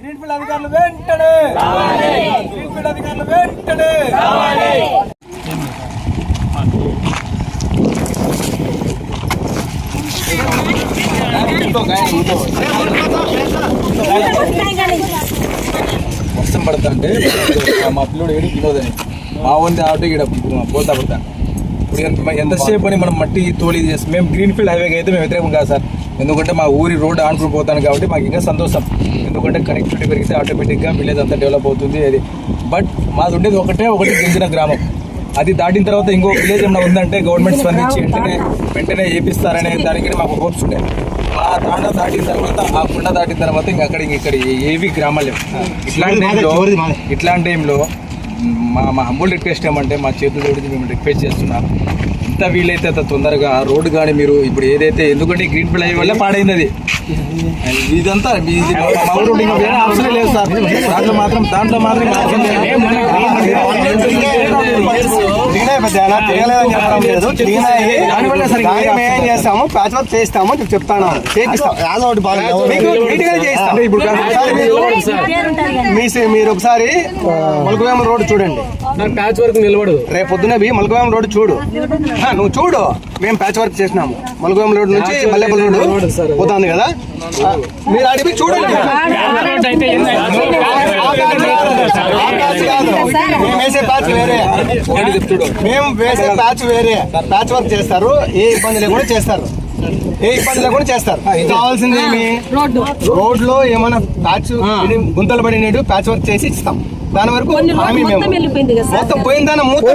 Greenfield అధికారులు వెంటనే. Greenfield అధికారులు వెంటనే. వర్షం పడుతుంటే మా పిల్లడు ఏడు వినోదని మా ఉంది ఆటో ఇక్కడ పోతా పడతా ఇప్పుడు ఎంత- ఎంతసేపు అని మనం మట్టి తోలి చేస్తాం మేము గ్రీన్ ఫీల్డ్ హైవేకి అయితే మేము వ్యతిరేకం కాదు సార్. ఎందుకంటే మా ఊరి రోడ్ ఆనుకుని పోతాను కాబట్టి మాకు ఇంకా సంతోషం. ఎందుకంటే కనెక్టివిటీ పెరిగితే ఆటోమేటిక్గా విలేజ్ అంతా డెవలప్ అవుతుంది అది. బట్ మాది ఉండేది ఒకటే ఒకటి గిరిజన గ్రామం. అది దాటిన తర్వాత ఇంకో విలేజ్ ఏమైనా ఉందంటే గవర్నమెంట్ స్పందించి వెంటనే వెంటనే చేపిస్తారనే దానికి మాకు హోప్స్ ఉండే. ఆ తాండ దాటిన తర్వాత ఆ కుండ దాటిన తర్వాత ఇంకా అక్కడ ఇంక ఇక్కడ ఏవి గ్రామాలు లేవు. ఇట్లాంటి టైంలో ఇట్లాంటి టైంలో మా మా హంబుల్ రిక్వెస్ట్ ఏమంటే మా చేతులు జోడించి మేము రిక్వెస్ట్ చేస్తున్నాం. ఎంత వీలైతే అంత తొందరగా రోడ్డు కానీ మీరు ఇప్పుడు ఏదైతే ఎందుకంటే గ్రీన్ ఫీల్డ్ అయ్యే వల్ల పాడైంది అది. ఇదంతా అవసరం లేదు సార్ దాంట్లో మాత్రం దాంట్లో మాత్రం ఏం చేస్తాము ప్యాచ్ వర్క్ చేస్తాము చెప్తాను చేపిస్తాం ఇప్పుడు మీరు- మీ సే- మీరు ఒకసారి మలకవేమ రోడ్ చూడండి ప్యాచ్ వరకు నిలబడదు రేపు పొద్దున మలకవేమ రోడ్ చూడు ఆ, నువ్వు చూడు మేము ప్యాచ్ వర్క్ చేసినాము. మలకవేమ రోడ్ నుంచి మల్లెపల్లి రోడ్ పోతుంది కదా? మీరు అడిగి చూడండి. మేము వేసే ప్యాచ్ వేరే. మేము వేసే ప్యాచ్ వేరే. ప్యాచ్ వర్క్ చేస్తారు. ఏ ఇబ్బంది లేకుండా చేస్తారు. ఏ ఇబ్బంది లేకుండా చేస్తారు. కావాల్సింది ఏమి? రోడ్లో ఏమైనా ప్యాచ్ గుంతలు పడినట్టు ప్యాచ్ వర్క్ చేసి ఇస్తాం. దాని వరకు హామీ మేము. మొత్తం పోయిందాన మొత్తం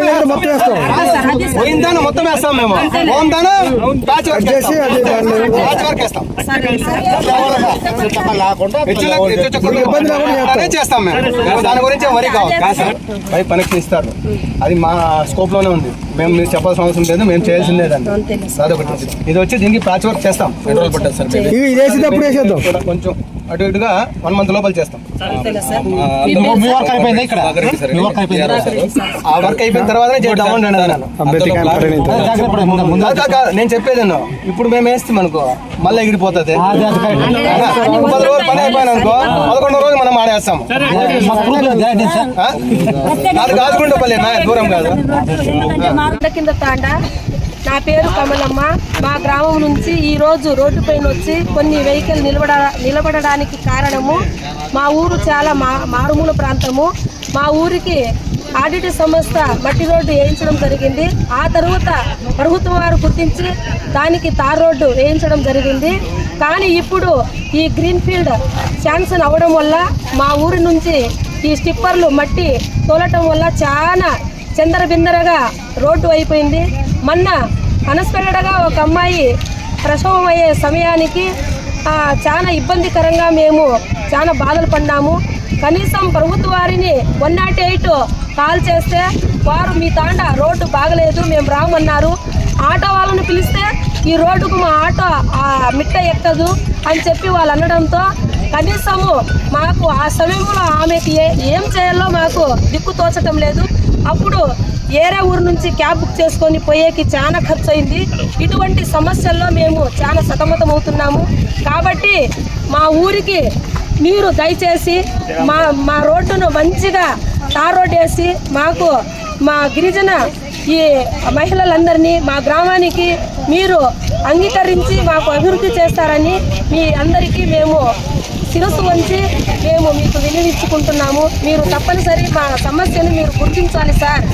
పోయిందాన మొత్తం వేస్తాం. మేము. పోయిందాన ప్యాచ్ వర్క్ ప్యాచ్ వర్క్ వేస్తాం చేస్తాం. మేము? దాని గురించి వరి కావాలి పై కనెక్షన్ ఇస్తారు. అది మా స్కోప్లోనే ఉంది. మేము మీరు చెప్పాల్సిన అవసరం లేదు మేము చేయాల్సిందే దాన్ని. అదొకటి. ఇది వచ్చి దీనికి ప్యాచ్ వర్క్ చేస్తాం. ఎన్ని రోజులు పట్టదు సార్ కొంచెం అటు ఇటుగా వన్ మంత్ లోపల చేస్తాం. ఆ, అయిపోయిందా ఇక్కడ? వర్క్ అయిపోయిన తర్వాతనే చేద్దాం నేను చెప్పేది. ఇప్పుడు మేము వేస్తాం అనుకో మళ్ళీ ఎగిరిపోతుంది. పది రోజులు పని అయిపోయిన అనుకో పదకొండు రోజులు మనం ఆడేస్తాం? అది కాదుకుంటే పల్లె దూరం కాదు. కొండ కింద తాండ. నా పేరు కమలమ్మ. మా గ్రామం నుంచి ఈరోజు రోజు రోడ్డు పైన వచ్చి కొన్ని వెహికల్ నిలబడ నిలబడడానికి కారణము మా ఊరు చాలా మా మారుమూల ప్రాంతము. మా ఊరికి ఆడిట్ సంస్థ మట్టి రోడ్డు వేయించడం జరిగింది. ఆ తర్వాత ప్రభుత్వం వారు గుర్తించి దానికి తార్ రోడ్డు వేయించడం జరిగింది. కానీ ఇప్పుడు ఈ గ్రీన్ఫీల్డ్ శాంక్షన్ అవ్వడం వల్ల మా ఊరి నుంచి ఈ స్టిప్పర్లు మట్టి తోలటం వల్ల చాలా చందరబిందరగా రోడ్డు అయిపోయింది. మొన్న అనస్పెడగా ఒక అమ్మాయి ప్రసవం అయ్యే సమయానికి చాలా ఇబ్బందికరంగా మేము చాలా బాధలు పడ్డాము. కనీసం ప్రభుత్వ వారిని వన్ నాట్ ఎయిట్ కాల్ చేస్తే వారు మీ తాండ రోడ్డు బాగలేదు మేము రామన్నారు. ఆటో వాళ్ళని పిలిస్తే ఈ రోడ్డుకు మా ఆటో ఆ మిట్ట ఎక్కదు అని చెప్పి వాళ్ళు అనడంతో కనీసము మాకు ఆ సమయంలో ఆమెకి ఏం చేయాలో మాకు దిక్కు తోచటం లేదు. అప్పుడు ఏరే ఊరు నుంచి క్యాబ్ బుక్ చేసుకొని పోయేకి చాలా ఖర్చు అయింది ఇటువంటి సమస్యల్లో మేము చాలా సతమతం అవుతున్నాము కాబట్టి మా ఊరికి మీరు దయచేసి మా మా రోడ్డును మంచిగా తార్ రోడ్ వేసి మాకు మా గిరిజన ఈ మహిళలందరినీ మా గ్రామానికి మీరు అంగీకరించి మాకు అభివృద్ధి చేస్తారని మీ అందరికీ మేము శిరస్సు వంచి మేము మీకు వినియోగించుకుంటున్నాము మీరు తప్పనిసరి మా సమస్యను మీరు గుర్తించాలి సార్.